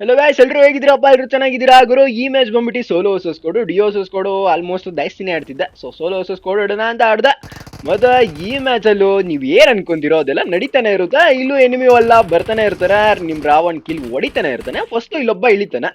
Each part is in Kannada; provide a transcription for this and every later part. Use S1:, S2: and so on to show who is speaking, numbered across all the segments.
S1: ಹಲೋ ವ್ಯಾಸ್ ಎಲ್ರು ಹೇಗಿದ್ದೀರಪ್ಪ? ಎಲ್ಲರೂ ಚೆನ್ನಾಗಿದ್ದೀರಾ? ಗುರು, ಈ ಮ್ಯಾಚ್ ಬಂದ್ಬಿಟ್ಟು ಸೋಲೋ ವರ್ಸಸ್ ಕೊಡು ಡಿಯೋ ವರ್ಸಸ್ ಕೊಡು. ಆಲ್ಮೋಸ್ಟ್ ಜಾಸ್ತಿನೇ ಆಡ್ತಿದ್ದೆ. ಸೊ ಸೋಲೋ ವರ್ಸಸ್ ಕೊಡು ಆಡೋಣ ಅಂತ ಆಡ್ದೆ. ಮತ್ತೆ ಈ ಮ್ಯಾಚಲ್ಲೂ ನೀವು ಏನು ಅನ್ಕೊಂತೀರೋ ಅದೆಲ್ಲ ನಡೀತಾನೆ ಇರುತ್ತೆ. ಇಲ್ಲೂ ಎನಿಮಿ ಅಲ್ಲ, ಬರ್ತಾನೆ ಇರ್ತಾರೆ. ನಿಮ್ಮ ರಾವಣ್ ಕಿಲ್ ಹೊಡಿತಾನೆ ಇರ್ತಾನೆ. ಫಸ್ಟ್ ಇಲ್ಲೊಬ್ಬ ಇಳಿತಾನೆ.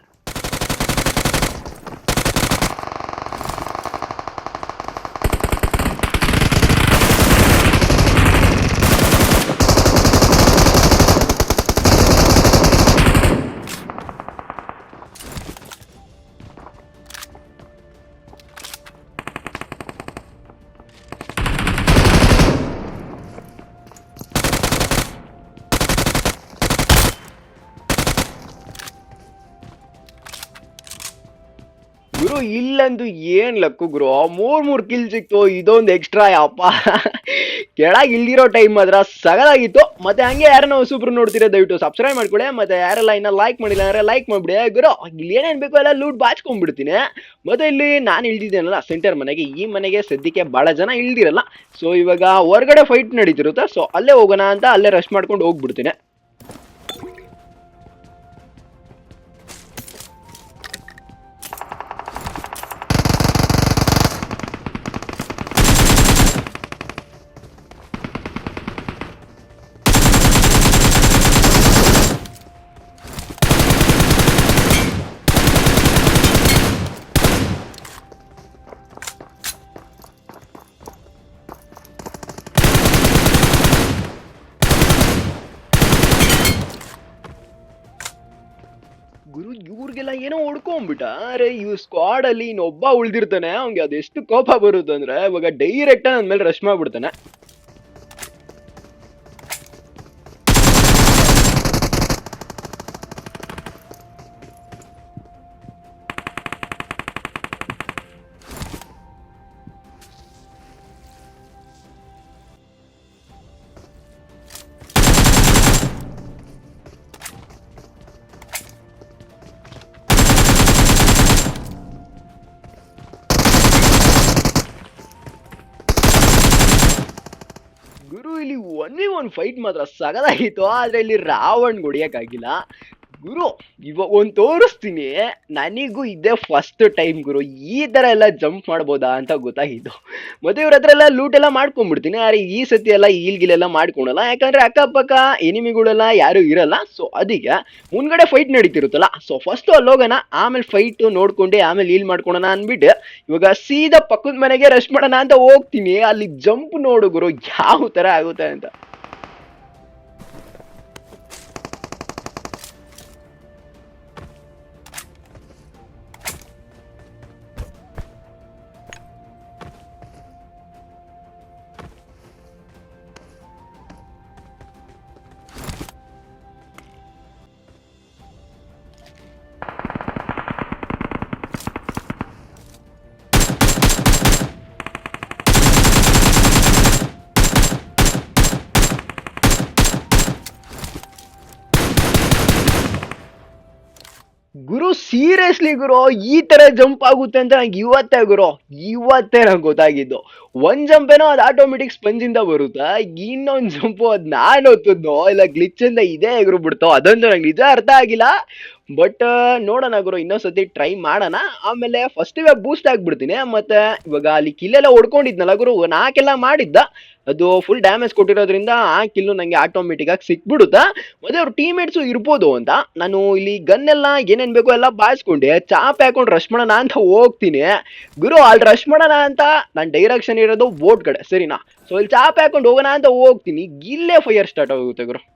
S1: ಇಲ್ಲಂದು ಏನ್ ಲಕ್ಕು ಗುರು? ಮೂರ್ ಮೂರ್ ಕಿಲ್ ಸಿಕ್ತು, ಇದೊಂದು ಎಕ್ಸ್ಟ್ರಾ ಯಪ್ಪ. ಕೆಳಗೆ ಇಲ್ದಿರೋ ಟೈಮ್ ಮಾತ್ರ ಸಗದಾಗಿತ್ತು. ಮತ್ತೆ ಹಂಗೆ ಯಾರನ್ನ ಸೂಪರ್ ನೋಡ್ತೀರಾ, ದಯವಿಟ್ಟು ಸಬ್ಸ್ಕ್ರೈಬ್ ಮಾಡ್ಕೊಳ್ಳಿ. ಮತ್ತೆ ಯಾರೆಲ್ಲ ಇನ್ನ ಲೈಕ್ ಮಾಡಿಲ್ಲ ಅಂದ್ರೆ ಲೈಕ್ ಮಾಡ್ಬಿಡಿ. ಗುರು, ಇಲ್ಲಿ ಏನೇನ್ ಬೇಕೋ ಎಲ್ಲ ಲೂಟ್ ಬಾಚ್ಕೊಂಡ್ಬಿಡ್ತೀನಿ. ಮತ್ತೆ ಇಲ್ಲಿ ನಾನು ಇಳ್ದಿದ್ದೇನಲ್ಲ ಸೆಂಟರ್ ಮನೆಗೆ. ಈ ಮನೆಗೆ ಸದ್ಯಕ್ಕೆ ಬಹಳ ಜನ ಇಳ್ದಿರಲ್ಲ ಸೊ ಇವಾಗ ಹೊರಗಡೆ ಫೈಟ್ ನಡೀತಿರುತ್ತೆ. ಸೊ ಅಲ್ಲೇ ಹೋಗೋಣ ಅಂತ ಅಲ್ಲೇ ರೆಸ್ಟ್ ಮಾಡ್ಕೊಂಡು ಹೋಗ್ಬಿಡ್ತೀನಿ. ಅರೆ ಇವ್ ಸ್ಕ್ವಾಡ್ ಅಲ್ಲಿ ಇನ್ನೊಬ್ಬ ಉಳ್ದಿರ್ತಾನೆ, ಅವ್ನಿಗೆ ಅದೆಷ್ಟು ಕೋಪ ಬರುತ್ತಂದ್ರೆ, ಇವಾಗ ಡೈರೆಕ್ಟ್ ನನ್ನ ಮೇಲೆ ರಶ್ ಮಾಡ್ಬಿಡ್ತಾನೆ. ಗುರು ಇಲ್ಲಿ ಒಂದೇ ಒಂದು ಫೈಟ್ ಮಾತ್ರ ಸಗದಾಗಿತ್ತು ಆದ್ರೆ ಇಲ್ಲಿ ರಾವಣ್ ಹೊಡಿಯಕ್ಕಾಗಿಲ್ಲ. ಗುರು ಇವಾಗ ಒಂದು ತೋರಿಸ್ತೀನಿ. ನನಗೂ ಇದೇ ಫಸ್ಟ್ ಟೈಮ್ ಗುರು. ಈ ತರ ಎಲ್ಲ ಜಂಪ್ ಮಾಡ್ಬೋದಾ ಅಂತ ಗೊತ್ತಾಗಿದ್ದು. ಮತ್ತೆ ಇವ್ರ ಹತ್ರ ಎಲ್ಲ ಲೂಟ್ ಎಲ್ಲ ಮಾಡ್ಕೊಂಡ್ಬಿಡ್ತೀನಿ. ಆದ್ರೆ ಈ ಸತಿ ಎಲ್ಲ ಈಲ್ಗಿಲೆಲ್ಲ ಮಾಡ್ಕೊಳಲ್ಲ. ಯಾಕಂದ್ರೆ ಅಕ್ಕಪಕ್ಕ ಎನಿಮಿಗಳೆಲ್ಲ ಯಾರು ಇರಲ್ಲ. ಸೊ ಅದಕ್ಕೆ ಮುಂದ್ಗಡೆ ಫೈಟ್ ನಡೀತಿರುತ್ತಲ್ಲ. ಸೊ ಫಸ್ಟ್ ಅಲ್ಲಿ ಹೋಗೋಣ. ಆಮೇಲೆ ಫೈಟ್ ನೋಡ್ಕೊಂಡೆ, ಆಮೇಲೆ ಈಲ್ ಮಾಡ್ಕೊಳೋಣ ಅಂದ್ಬಿಟ್ಟು ಇವಾಗ ಸೀದಾ ಪಕ್ಕದ ಮನೆಗೆ ರಶ್ ಮಾಡೋಣ ಅಂತ ಹೋಗ್ತೀನಿ. ಅಲ್ಲಿ ಜಂಪ್ ನೋಡು ಗುರು. ಯಾವ ತರ ಆಗುತ್ತೆ ಅಂತ. ಸೀರಿಯಸ್ಲಿ ಗುರು ಈ ತರ ಜಂಪ್ ಆಗುತ್ತೆ ಅಂತ ನಂಗೆ ಇವತ್ತೇ ಗುರು ಇವತ್ತೇ ನಂಗೆ ಗೊತ್ತಾಗಿದ್ದು. ಒಂದ್ ಜಂಪ್ ಏನೋ ಅದು ಆಟೋಮೆಟಿಕ್ ಸ್ಪಂಜ್ ಇಂದ ಬರುತ್ತಾ? ಇನ್ನೊಂದ್ ಜಂಪು ಅದ್ ನಾನು ಹೊತ್ತದ್ನೋ? ಇಲ್ಲ ಗ್ಲಿಚ್ ಇಂದ ಇದೇ ಎಗರು ಬಿಡ್ತೋ ಅದೊಂದು ನಂಗೆ ನಿಜ ಅರ್ಥ ಆಗಿಲ್ಲ. ಬಟ್ ನೋಡೋಣ ಗುರು, ಇನ್ನೊಂದ್ಸತಿ ಟ್ರೈ ಮಾಡೋಣ. ಆಮೇಲೆ ಫಸ್ಟ್ ಇವಾಗ ಬೂಸ್ಟ್ ಆಗ್ಬಿಡ್ತೀನಿ. ಮತ್ತೆ ಇವಾಗ ಅಲ್ಲಿ ಕಿಲ್ಲೆಲ್ಲ ಹೊಡ್ಕೊಂಡಿದ್ನಲ್ಲ ಗುರು ನಾಕೆಲ್ಲ ಮಾಡಿದ್ದ. ಅದು ಫುಲ್ ಡ್ಯಾಮೇಜ್ ಕೊಟ್ಟಿರೋದ್ರಿಂದ ಆ ಕಿಲ್ಲು ನಂಗೆ ಆಟೋಮೆಟಿಕ್ ಆಗಿ ಸಿಕ್ಬಿಡುತ್ತಾ? ಮತ್ತೆ ಅವ್ರ ಟೀಮೇಟ್ಸು ಇರ್ಬೋದು ಅಂತ. ನಾನು ಇಲ್ಲಿ ಗನ್ ಎಲ್ಲ ಏನೇನ್ ಬೇಕೋ ಎಲ್ಲ ಬಾಯಿಸ್ಕೊಂಡೆ. ಚಾಪ್ ಹಾಕೊಂಡು ರಶ್ ಮಾಡೋಣ ಅಂತ ಹೋಗ್ತೀನಿ. ಗುರು, ಅಲ್ಲಿ ರಶ್ ಮಾಡೋಣ ಅಂತ ನಾನು ಡೈರೆಕ್ಷನ್ ಇರೋದು ಬೋಟ್ ಕಡೆ ಸರಿನಾ? ಸೊ ಇಲ್ಲಿ ಚಾಪೆ ಹಾಕೊಂಡು ಹೋಗೋಣ ಅಂತ ಹೋಗ್ತೀನಿ. ಇಲ್ಲೇ ಫೈರ್ ಸ್ಟಾರ್ಟ್ ಆಗುತ್ತೆ ಗುರು.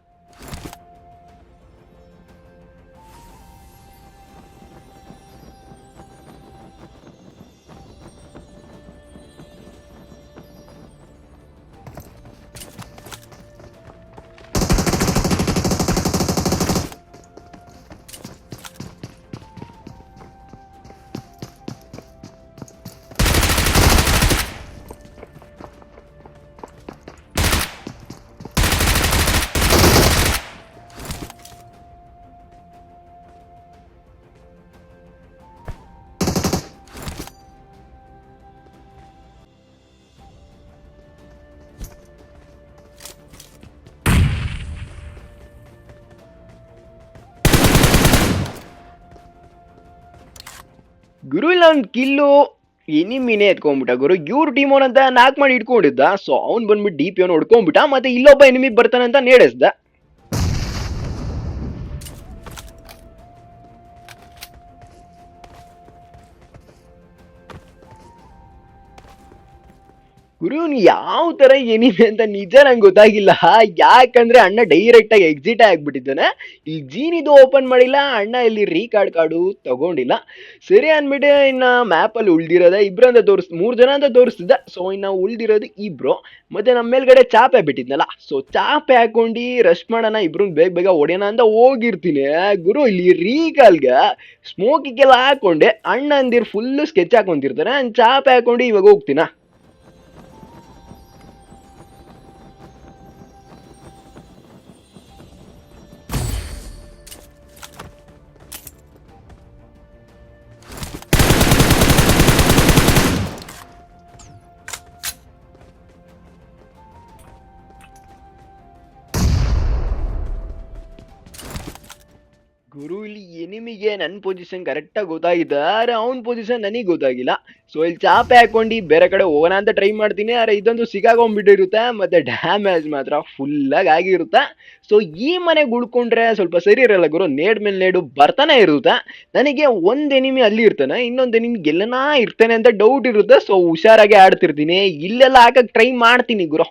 S1: ಗುರು ಇಲ್ಲ ಒಂದು ಕಿಲ್ಲು ಎನಿಮಿನೇ ಎತ್ಕೊಂಡ್ಬಿಟ್ಟ. ಗುರು, ಇವ್ರ ಟೀಮ್ ಅಂತ ನಾಕ್ ಮಾಡಿ ಇಟ್ಕೊಂಡಿದ್ದ ಸೊ ಅವ್ನು ಬಂದ್ಬಿಟ್ಟು ಡಿ ಪಿ ಅವ್ನು ಹೊಡ್ಕೊಂಡ್ಬಿಟ್ಟ. ಮತ್ತೆ ಇಲ್ಲೊಬ್ಬ ಎನಿಮಿ ಬರ್ತಾನಂತ ನೇಡಿಸ್ದ ಗುರು ಯಾವ ತರ ಏನಿದೆ ಅಂತ ನಿಜ ನಂಗೆ ಗೊತ್ತಾಗಿಲ್ಲ. ಯಾಕಂದ್ರೆ ಅಣ್ಣ ಡೈರೆಕ್ಟ್ ಆಗಿ ಎಕ್ಸಿಟ್ ಆಗ್ಬಿಟ್ಟಿದ್ದಾನೆ. ಈ ಜೀನಿದು ಓಪನ್ ಮಾಡಿಲ್ಲ. ಅಣ್ಣ ಇಲ್ಲಿ ರೀಕಾರ್ಡ್ ಕಾರ್ಡು ತಗೊಂಡಿಲ್ಲ. ಸರಿ ಅಂದ್ಬಿಟ್ಟು ಇನ್ನ ಮ್ಯಾಪ್ ಅಲ್ಲಿ ಉಳ್ದಿರೋದ ಇಬ್ರು ಅಂತ ತೋರಿಸ್, ಮೂರ್ ಜನ ಅಂತ ತೋರಿಸ್ತಿದ್ದ. ಸೊ ಇನ್ನ ಉಳ್ದಿರೋದು ಇಬ್ರು. ಮತ್ತೆ ನಮ್ಮ ಮೇಲ್ಗಡೆ ಚಾಪೆ ಬಿಟ್ಟಿದ್ನಲ್ಲ. ಸೊ ಚಾಪೆ ಹಾಕೊಂಡು ರಶ್ ಮಾಡೋಣ, ಇಬ್ರು ಬೇಗ ಬೇಗ ಹೊಡೆಯೋಣ ಅಂತ ಹೋಗಿರ್ತೀನಿ. ಗುರು, ಇಲ್ಲಿ ರೀಕಾಲ್ಗೆ ಸ್ಮೋಕಿಗೆಲ್ಲ ಹಾಕೊಂಡೆ. ಅಣ್ಣ ಅಂದಿರ್ ಫುಲ್ ಸ್ಕೆಚ್ ಹಾಕೊಂತಿರ್ತಾರೆ. ಚಾಪೆ ಹಾಕೊಂಡು ಇವಾಗ ಹೋಗ್ತೀನ? ಗುರು ಇಲ್ಲಿ ಎನಿಮಿಗೆ ನನ್ನ ಪೊಸಿಷನ್ ಕರೆಕ್ಟಾಗಿ ಗೊತ್ತಾಗಿದೆ ಆದ್ರೆ ಅವ್ನ ಪೊಸಿಷನ್ ನನಗೆ ಗೊತ್ತಾಗಿಲ್ಲ. ಸೊ ಇಲ್ಲಿ ಚಾಪೆ ಹಾಕೊಂಡು ಬೇರೆ ಕಡೆ ಹೋಗೋಣ ಅಂತ ಟ್ರೈ ಮಾಡ್ತೀನಿ. ಆದರೆ ಇದೊಂದು ಸಿಗಾಕೊಂಡ್ಬಿಟ್ಟಿರುತ್ತೆ. ಮತ್ತೆ ಡ್ಯಾಮೇಜ್ ಮಾತ್ರ ಫುಲ್ಲಾಗಿ ಆಗಿರುತ್ತೆ. ಸೊ ಈ ಮನೆಗೆ ಉಳ್ಕೊಂಡ್ರೆ ಸ್ವಲ್ಪ ಸರಿ ಇರಲ್ಲ ಗುರು. ನೇಡ್ ಮೇಲೆ ನೇಡು ಬರ್ತಾನೆ ಇರುತ್ತೆ. ನನಗೆ ಒಂದು ಎನಿಮಿ ಅಲ್ಲಿ ಇರ್ತಾನೆ. ಇನ್ನೊಂದು ಎನಿಮಿ ಗೆಲ್ಲನಾ ಇರ್ತಾನೆ ಅಂತ ಡೌಟ್ ಇರುತ್ತೆ. ಸೊ ಹುಷಾರಾಗಿ ಆಡ್ತಿರ್ತೀನಿ. ಇಲ್ಲೆಲ್ಲ ಹಾಕಕ್ಕೆ ಟ್ರೈ ಮಾಡ್ತೀನಿ ಗುರು.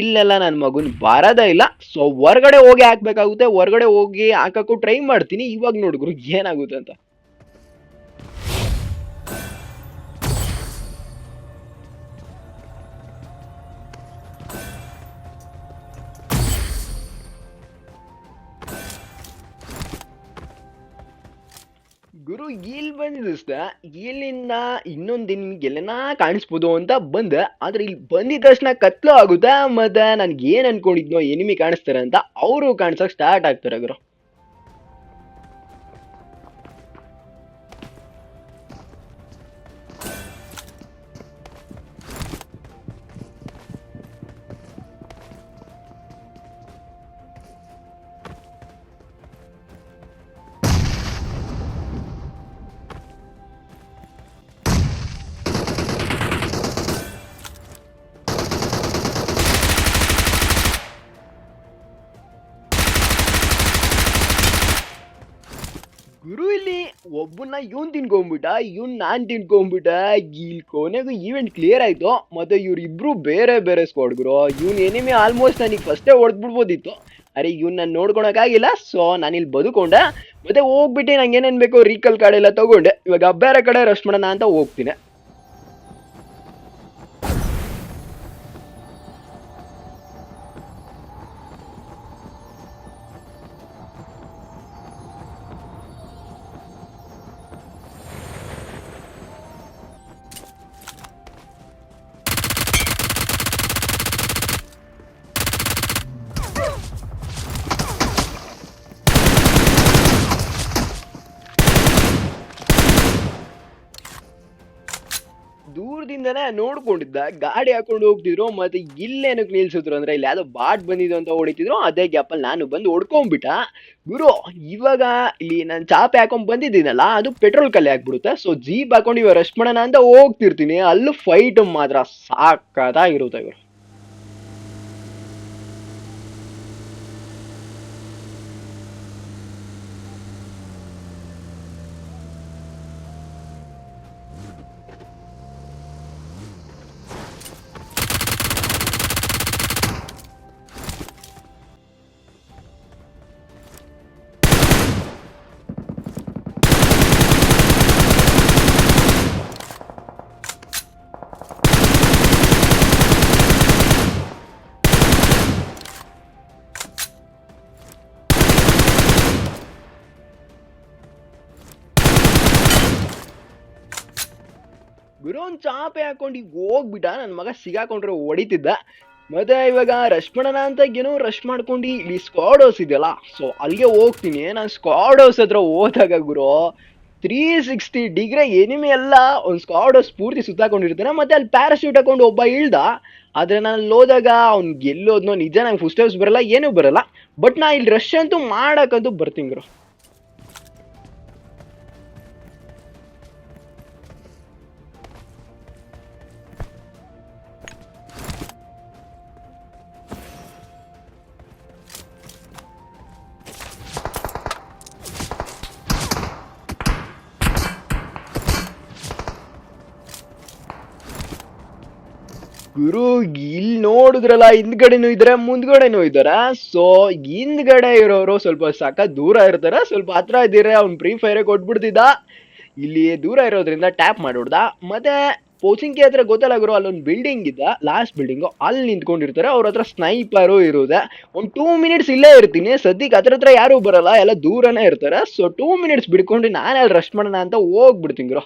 S1: ಇಲ್ಲೆಲ್ಲ ನನ್ನ ಮಗುನ್ ಬರೋದೇ ಇಲ್ಲ. ಸೊ ಹೊರಗಡೆ ಹೋಗಿ ಹಾಕ್ಬೇಕಾಗುತ್ತೆ. ಹೊರಗಡೆ ಹೋಗಿ ಹಾಕಕ್ಕೂ ಟ್ರೈ ಮಾಡ್ತೀನಿ. ಇವಾಗ ನೋಡು ಗುರು, ಏನಾಗುತ್ತೆ ಅಂತ. ಗುರು ಇಲ್ಲಿ ಬಂದಿದ್ದ ಇಲ್ಲಿಂದ ಇನ್ನೊಂದು ನಿಮ್ಗೆ ಎಲ್ಲನಾ ಕಾಣಿಸ್ಬೋದು ಅಂತ ಬಂದೆ. ಆದ್ರೆ ಇಲ್ಲಿ ಬಂದಿದ ತಕ್ಷಣ ಕತ್ಲು ಆಗುತ್ತಾ. ಮತ್ತೆ ನನ್ಗೆ ಏನ್ ಅನ್ಕೊಂಡಿದ್ನೋ ಎನಿಮಿ ಕಾಣಿಸ್ತಾರೆ ಅಂತ ಅವರು ಕಾಣಿಸೋಕೆ ಸ್ಟಾರ್ಟ್ ಆಗ್ತಾರೆ ಗುರು ಗುರು. ಒಬ್ಬನ್ನ ಇವನ್ ತಿನ್ಕೊಂಬಿಟ್ಟ, ಇವನ್ ನಾನ್ ತಿನ್ಕೊಂಬಿಟ್ಟ ಇಲ್ಲಿ ಕೊನೆಗೂ ಈವೆಂಟ್ ಕ್ಲಿಯರ್ ಆಯ್ತು. ಮತ್ತೆ ಇವ್ರು ಇಬ್ರು ಬೇರೆ ಬೇರೆ ಸ್ಕ್ವಾಡ್ ಗುರು. ಇವನ್ ಎನಿಮಿ ಆಲ್ಮೋಸ್ಟ್ ನನಗೆ ಫಸ್ಟೇ ಹೊಡೆದ್ಬಿಡ್ಬೋದಿತ್ತು. ಅರೆ, ಇವ್ನ ನಾನು ನೋಡ್ಕೊಳಕ್ಕಾಗಿಲ್ಲ ಸೊ ಇಲ್ಲಿ ಬದುಕೊಂಡೆ. ಮತ್ತೆ ಹೋಗ್ಬಿಟ್ಟು ನಂಗೆ ಏನೇನ್ ಬೇಕೋ ರೀಕಲ್ ಕಾರ್ಡ್ ಎಲ್ಲ ತಗೊಂಡೆ. ಇವಾಗ ಬೇರೆ ಕಡೆ ರಶ್ ಮಾಡೋಣ ಅಂತ ಹೋಗ್ತೀನಿ. ದೂರದಿಂದನೇ ನೋಡ್ಕೊಂಡಿದ್ದ, ಗಾಡಿ ಹಾಕೊಂಡು ಹೋಗ್ತಿದ್ರು, ಮತ್ತೆ ಇಲ್ಲೇನಕ್ಕೆ ನಿಲ್ಸಿದ್ರು ಅಂದ್ರೆ ಇಲ್ಲಿ ಯಾವ್ದೋ ಬಾಟ್ ಬಂದಿದ್ದು ಅಂತ ಹೊಡಿತಿದ್ರು, ಅದೇ ಗ್ಯಾಪಲ್ಲಿ ನಾನು ಬಂದು ಹೊಡ್ಕೊಂಡ್ಬಿಟ್ಟ ಗುರು, ಇವಾಗ ಇಲ್ಲಿ ನಾನು ಚಾಪೆ ಹಾಕೊಂಡ್ ಬಂದಿದ್ದೀನಲ್ಲ, ಅದು ಪೆಟ್ರೋಲ್ ಕಲೆ ಹಾಕ್ಬಿಡುತ್ತೆ ಸೊ ಜೀಪ್ ಹಾಕೊಂಡು ಇವಾಗ ರೆಸ್ಟ್ ಮಾಡೋಣ ಅಂತ ಹೋಗ್ತಿರ್ತೀನಿ, ಅಲ್ಲೂ ಫೈಟ್ ಮಾತ್ರ ಸಾಕಾಗಿರುತ್ತೆ ಇವರು ಒಂದ್ ಚಾಪೆ ಹಾಕೊಂಡು ಈಗ ಹೋಗ್ಬಿಟ್ಟ. ನನ್ನ ಮಗ ಸಿಗಾಕೊಂಡ್ರೆ ಹೊಡಿತಿದ್ದ. ಮತ್ತೆ ಇವಾಗ ರಶ್ ಮಾಡೋಣ ಅಂತ ಏನೋ ರಶ್ ಮಾಡ್ಕೊಂಡು ಇಲ್ಲಿ ಸ್ಕ್ವಾಡ್ ಹೌಸ್ ಇದೆಯಲ್ಲ ಸೊ ಅಲ್ಲಿಗೆ ಹೋಗ್ತೀನಿ. ನಾನು ಸ್ಕ್ವಾಡ್ ಹೌಸ್ ಹತ್ರ ಹೋದಾಗ ಗುರು ತ್ರೀ ಸಿಕ್ಸ್ಟಿ ಡಿಗ್ರಿ ಎನಿಮಿ ಎಲ್ಲ ಒಂದು ಸ್ಕ್ವಾಡ್ ಹೌಸ್ ಪೂರ್ತಿ ಸುತ್ತಾಕೊಂಡಿರ್ತಾನೆ. ಮತ್ತೆ ಅಲ್ಲಿ ಪ್ಯಾರಾಶೂಟ್ ಹಾಕೊಂಡು ಒಬ್ಬ ಇಳ್ದ. ಆದ್ರೆ ನಾನು ಅಲ್ಲಿ ಹೋದಾಗ ಅವ್ನು ಗೆಲ್ಲೋದ್ನೋ ನಿಜ ನಂಗೆ ಫಸ್ಟ್ ಹೌಸ್ ಬರಲ್ಲ, ಏನೂ ಬರಲ್ಲ. ಬಟ್ ನಾ ಇಲ್ಲಿ ರಶ್ ಅಂತೂ ಮಾಡೋಕ್ಕಂತೂ ಬರ್ತೀನಿ ಗುರು. ಗುರು ಇಲ್ಲಿ ನೋಡಿದ್ರಲ್ಲ, ಹಿಂದ್ಗಡೆನೂ ಇದ್ರೆ, ಮುಂದ್ಗಡೆನೂ ಇದಾರೆ. ಸೊ ಹಿಂದ್ಗಡೆ ಇರೋರು ಸ್ವಲ್ಪ ಸಾಕ ದೂರ ಇರ್ತಾರೆ, ಸ್ವಲ್ಪ ಹತ್ರ ಇದ್ದೀರ, ಅವ್ನು ಫ್ರೀ ಫೈರೇ ಕೊಟ್ಬಿಡ್ತಿದ್ದ. ಇಲ್ಲಿ ದೂರ ಇರೋದ್ರಿಂದ ಟ್ಯಾಪ್ ಮಾಡಿಬಿಡ್ದ. ಮತ್ತೆ ಪೋಚಿಂಗ್ ಹತ್ರ ಗೊತ್ತಲ್ಲ ಗುರು, ಅಲ್ಲೊಂದು ಬಿಲ್ಡಿಂಗ್ ಇದ್ದ ಲಾಸ್ಟ್ ಬಿಲ್ಡಿಂಗು ಅಲ್ಲಿ ನಿಂತ್ಕೊಂಡಿರ್ತಾರೆ. ಅವ್ರ ಹತ್ರ ಸ್ನೈಪರು ಇರೋದೆ. ಒಂದು ಟೂ ಮಿನಿಟ್ಸ್ ಇಲ್ಲೇ ಇರ್ತೀನಿ. ಸದ್ಯಕ್ಕೆ ಹತ್ರ ಹತ್ರ ಯಾರೂ ಬರಲ್ಲ, ಎಲ್ಲ ದೂರನೇ ಇರ್ತಾರೆ. ಸೊ ಟೂ ಮಿನಿಟ್ಸ್ ಬಿಡ್ಕೊಂಡು ನಾನು ಅಲ್ಲಿ ರಶ್ ಮಾಡೋಣ ಅಂತ ಹೋಗ್ಬಿಡ್ತೀನಿ ಗುರು.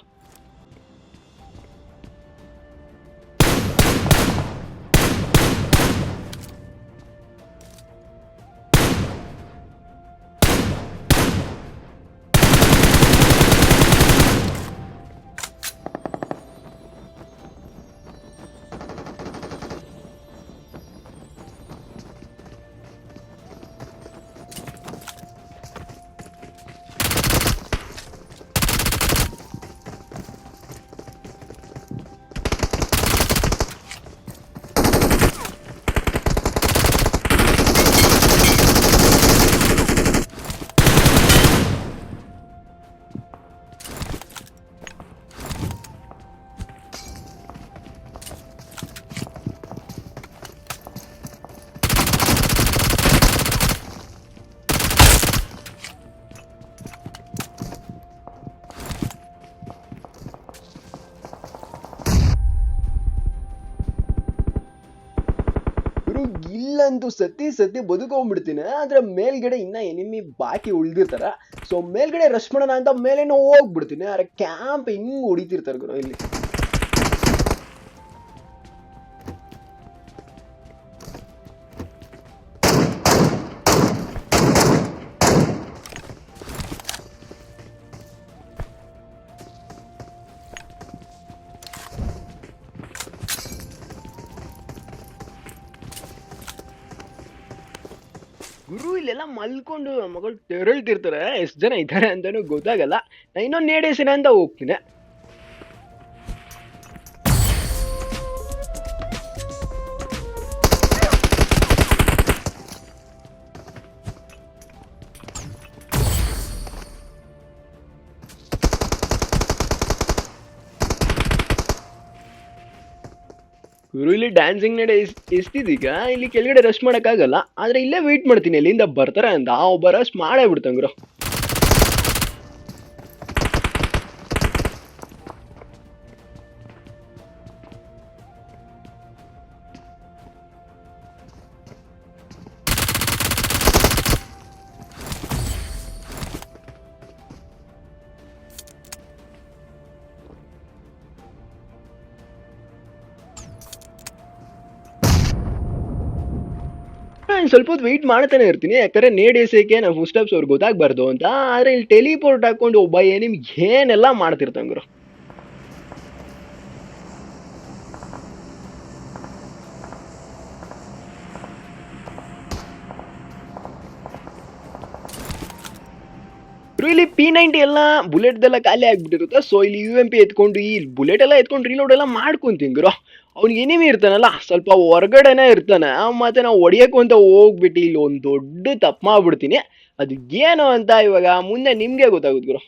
S1: ಸತಿ ಸತಿ ಬದುಕೊಂಡ್ಬಿಡ್ತೀನಿ. ಆದ್ರೆ ಮೇಲ್ಗಡೆ ಇನ್ನ ಎನಿಮಿ ಬಾಕಿ ಉಳಿದಿರ್ತಾರ. ಸೊ ಮೇಲ್ಗಡೆ ರಶ್ ಮಾಡೋಣ ಅಂತ ಮೇಲೇನೋ ಹೋಗ್ಬಿಡ್ತೀನಿ. ಆದ್ರೆ ಕ್ಯಾಂಪ್ ಹಿಂಗ್ ಹೊಡಿತಿರ್ತಾರೆ ಗುರು ಇಲ್ಲಿ. ಇಲ್ಲೆಲ್ಲ ಮಲ್ಕೊಂಡು ಮಗಳು ತೆರಳ್ತಿರ್ತಾರೆ. ಎಷ್ಟು ಜನ ಇದ್ದಾರೆ ಅಂತಾನು ಗೊತ್ತಾಗಲ್ಲ. ನಾನು ಇನ್ನೊಂದು ನೇಡೇಸಿನ ಅಂತ ಹೋಗ್ತೀನಿ. ಗುರು ಇಲ್ಲಿ ಡ್ಯಾನ್ಸಿಂಗ್ ನಡೆ ಎಷ್ಟಿದೀಗ ಇಲ್ಲಿ ಕೆಳಗಡೆ ರಶ್ ಮಾಡೋಕ್ಕಾಗಲ್ಲ. ಆದ್ರೆ ಇಲ್ಲೇ ವೇಟ್ ಮಾಡ್ತೀನಿ ಎಲ್ಲಿಂದ ಬರ್ತಾರೆ ಅಂತ. ಒಬ್ಬ ರಶ್ ಮಾಡೇ ಬಿಡ್ತಾನೆ ಸ್ವಲ್ಪ ಹೊತ್ತು ವೆಯ್ಟ್ ಮಾಡ್ತಾನೆ ಇರ್ತೀನಿ. ಯಾಕಂದ್ರೆ ನೇಡೇಸಕ್ಕೆ ನಾವು ಫುಲ್ ಸ್ಟೆಪ್ಸ್ ಅವ್ರಿಗೆ ಗೊತ್ತಾಗಬಾರ್ದು ಅಂತ. ಆದ್ರೆ ಇಲ್ಲಿ ಟೆಲಿಪೋರ್ಟ್ ಹಾಕೊಂಡು ಒಬ್ಬ ನಿಮ್ಗೆ ಏನೆಲ್ಲ ಮಾಡ್ತಿರ್ತಂಗ್ರು ಗುರು. ಗುರು, ಇಲ್ಲಿ ಪಿ ನೈಂಟಿ ಎಲ್ಲ ಬುಲೆಟ್ದೆಲ್ಲ ಖಾಲಿ ಆಗ್ಬಿಟ್ಟಿರುತ್ತೆ. ಸೊ ಇಲ್ಲಿ ಯು ಎಂ ಪಿ ಎತ್ಕೊಂಡು ಈ ಬುಲೆಟ್ ಎಲ್ಲ ಎತ್ಕೊಂಡು ರೀಲೋಡ್ ಎಲ್ಲ ಮಾಡ್ಕೊಂತಿಂಗ್ರು ಗುರು. ಅವ್ನಿಗೆ ಎನಿಮಿ ಇರ್ತಾನಲ್ಲ, ಸ್ವಲ್ಪ ಹೊರಗಡೆನೇ ಇರ್ತಾನೆ. ಮತ್ತೆ ನಾವು ಹೊಡಿಯೋಕ್ಕೂ ಅಂತ ಹೋಗ್ಬಿಟ್ಟು ಇಲ್ಲಿ ಒಂದು ದೊಡ್ಡ ತಪ್ಪು ಮಾಡ್ಬಿಡ್ತೀನಿ. ಅದು ಏನು ಅಂತ ಇವಾಗ ಮುಂದೆ ನಿಮಗೆ ಗೊತ್ತಾಗುತ್ತೆ ಗುರು.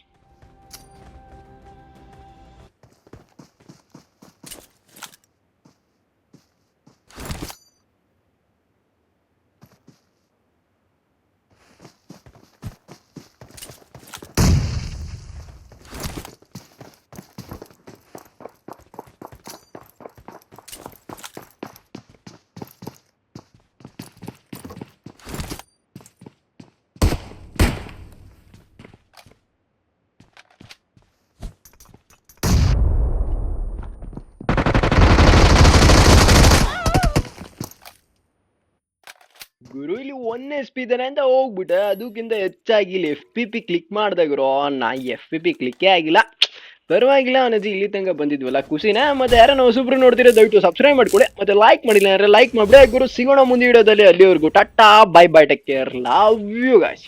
S1: ಗುರು, ಇಲ್ಲಿ ಒನ್ ಎಸ್ ಪಿ ಇದ್ದಾನೆ ಅಂತ ಹೋಗ್ಬಿಟ್ಟೆ. ಅದಕ್ಕಿಂತ ಹೆಚ್ಚಾಗಿ ಇಲ್ಲಿ ಎಫ್ ಪಿ ಪಿ ಕ್ಲಿಕ್ ಮಾಡ್ದೆ ಗುರು. ನಾ ಎಫ್ ಪಿ ಪಿ ಕ್ಲಿಕ್ಕೇ ಆಗಿಲ್ಲ. ಪರವಾಗಿಲ್ಲ ಅನ್ನೋದು ಇಲ್ಲಿ ತನಕ ಬಂದಿದ್ವಲ್ಲ ಖುಷಿನ? ಮತ್ತೆ ಯಾರೋ ನಾವು ಸೂಪರ್ ನೋಡ್ತಿರೋ, ದಯವಿಟ್ಟು ಸಬ್ಸ್ಕ್ರೈಬ್ ಮಾಡ್ಕೊಡಿ. ಮತ್ತೆ ಲೈಕ್ ಮಾಡಿಲ್ಲ ಅಂದ್ರೆ ಲೈಕ್ ಮಾಡ್ಬಿಡಿ. ಗುರು, ಸಿಗೋಣ ಮುಂದೆ ವಿಡಿಯೋದಲ್ಲಿ ಅಲ್ಲಿವರೆಗೂ, tata bye bye take care love you guys